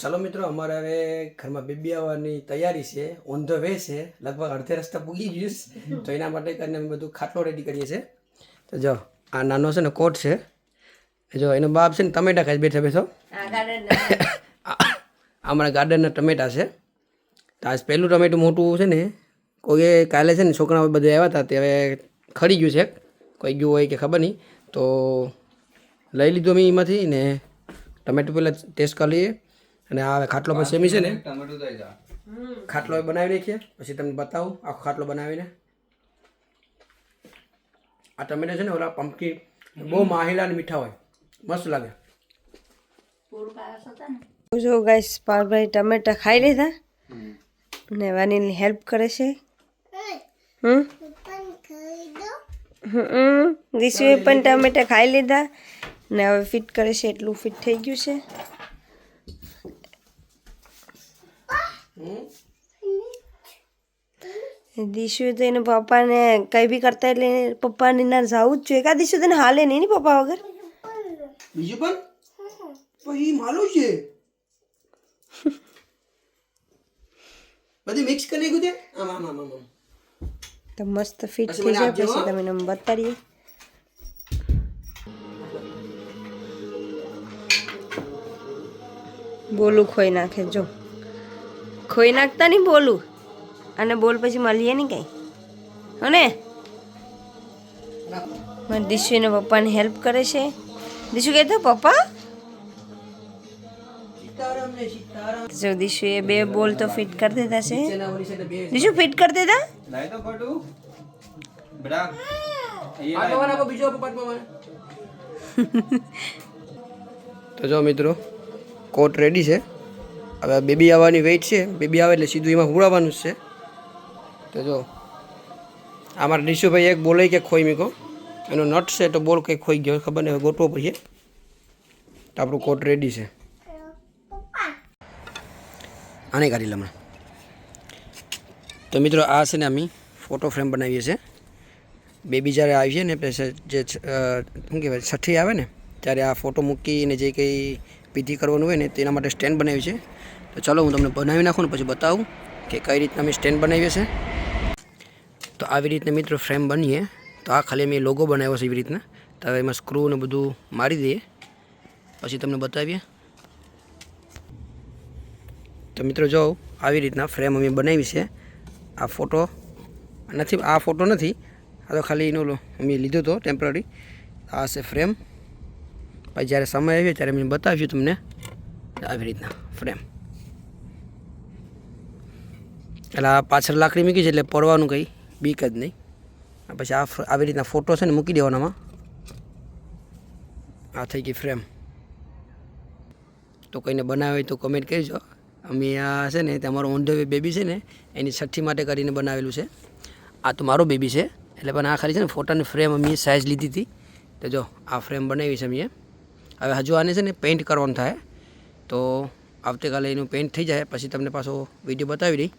ચાલો મિત્રો અમારે હવે ઘરમાં બેબી આવવાની તૈયારી છે ઓન ધ વે છે. લગભગ અડધે રસ્તા પૂગી ગયું છે. તો એના માટે કરીને અમે બધું ખાટલો રેડી કરીએ છીએ. તો જો આ નાનો છે ને કોટ છે. જો એનો બાપ છે ને ટમેટા ખાઈ બેઠા બેઠો. આ અમારા ગાર્ડનના ટમેટા છે. તો આજ પહેલું ટમેટું મોટું છે ને કોઈએ કાલે છે ને છોકરાઓ બધા આવ્યા હતા તે હવે ખરી ગયું છે. કોઈ ગયું હોય કે ખબર નહીં. તો લઈ લીધું અમે એમાંથી ને ટમેટું પહેલાં ટેસ્ટ કરી લઈએ. અને આ ખાટલો પણ સેમી છે ને? ખાટલો બનાવી નાખીએ. પછી તમને બતાવું આખો ખાટલો બનાવીને. આ ટમેટા છે ને ઓલા પંપકી બહુ માહિલા અને મીઠા હોય. મસ્ત લાગે. જો ગાઈસ પાવભાઈ ટમેટા ખાઈ લીધા. ને વાનીની હેલ્પ કરે છે. હમ. હમ? દીશુએ પણ ટમેટા ખાઈ લીધા. ને હવે ફિટ કરે છે એટલું ફિટ થઈ ગયું છે. દીશુએ તો એને પપ્પાને કઈ બી કરતા એટલે પપ્પાની ના જવું જ જોઈએ કા દીશુ તને હાલે નહીં ને પપ્પા વગર બીજું પણ પછી માલું છે બધી મિક્સ કરી નાખ્યું છે આમ આમ આમ આમ આમ. તો મસ્ત ફિટ પછી થઈ મને જાય આપજો, પછી હો. તમે એને બતાડીએ બોલું ખોઈ નાખે જો ખોઈ નાખતા નહીં બોલું? અને બોલ પછી મળીએ નહીં કંઈ હને? મારા દીશુ એના પપ્પાની હેલ્પ કરે છે. દીશુ કહેતો પપ્પા? જો દીશુ એ બે બોલ તો ફિટ કરી દેતા છે. દીશુ ફિટ કરી દેતા તો જો મિત્રો કોટ રેડી છે. હવે બેબી આવવાની વેઇટ છે. બેબી આવે એટલે સીધું એમાં હુડાવવાનું છે. તો જો અમારા નિશુભાઈ એક બોલે કે ખોઈ મીકો. એનો નટ છે તો બોલ કંઈ ખોઈ ગયો ખબર નહીં ગોતવો પડશે તો આપણું કોટ રેડી છે. આને કાઢી લમણા તો મિત્રો, આ છે ને અમે ફોટો ફ્રેમ બનાવીએ છીએ. બેબી જ્યારે આવી છે ને પછી જે શું કહેવાય, છઠ્ઠી આવે ને ત્યારે આ ફોટો મૂકીને જે કંઈ વિધિ કરવાનું હોય ને તેના માટે સ્ટેન્ડ બનાવ્યું છે. તો ચાલો હું તમને બનાવી નાખું ને પછી બતાવું કે કઈ રીતના અમે સ્ટેન્ડ બનાવીએ છે તો આવી રીતના મિત્રો ફ્રેમ બનીએ. તો આ ખાલી મેં લોગો બનાવ્યો છે એવી રીતના. તો એમાં સ્ક્રૂ ને બધું મારી દઈએ. પછી તમને બતાવીએ. તો મિત્રો જો આવી રીતના ફ્રેમ અમે બનાવી છે. આ ફોટો નથી, આ ફોટો નથી. આ તો ખાલી એનો અમે લીધો હતો ટેમ્પરરી આ છે ફ્રેમ. જ્યારે સમય આવ્યો ત્યારે મેં બતાવ્યું તમને આવી રીતના ફ્રેમ એટલે આ પાછળ લાકડી મૂકી છે એટલે પડવાનું કંઈ બીક જ નહીં. પછી આ આવી રીતના ફોટો છે ને મૂકી દેવાનામાં. આ થઈ ગઈ ફ્રેમ તો કોઈને બનાવે તો કમેન્ટ કરજો. અમે આ છે ને તમારો ઓન ધ બેબી છે ને, એની છઠ્ઠી માટે કરીને બનાવેલું છે. આ તો મારો બેબી છે. એટલે પણ આ ખાલી છે ને ફોટાની ફ્રેમ અમે સાઇઝ લીધી હતી. તો જો, આ ફ્રેમ બનાવી છે અમે. હવે હજુ આને છે ને પેઇન્ટ કરવાનું થાય. તો આવતીકાલે એનું પેઇન્ટ થઈ જાય, પછી તમને પાછો વીડિયો બતાવી દઈ.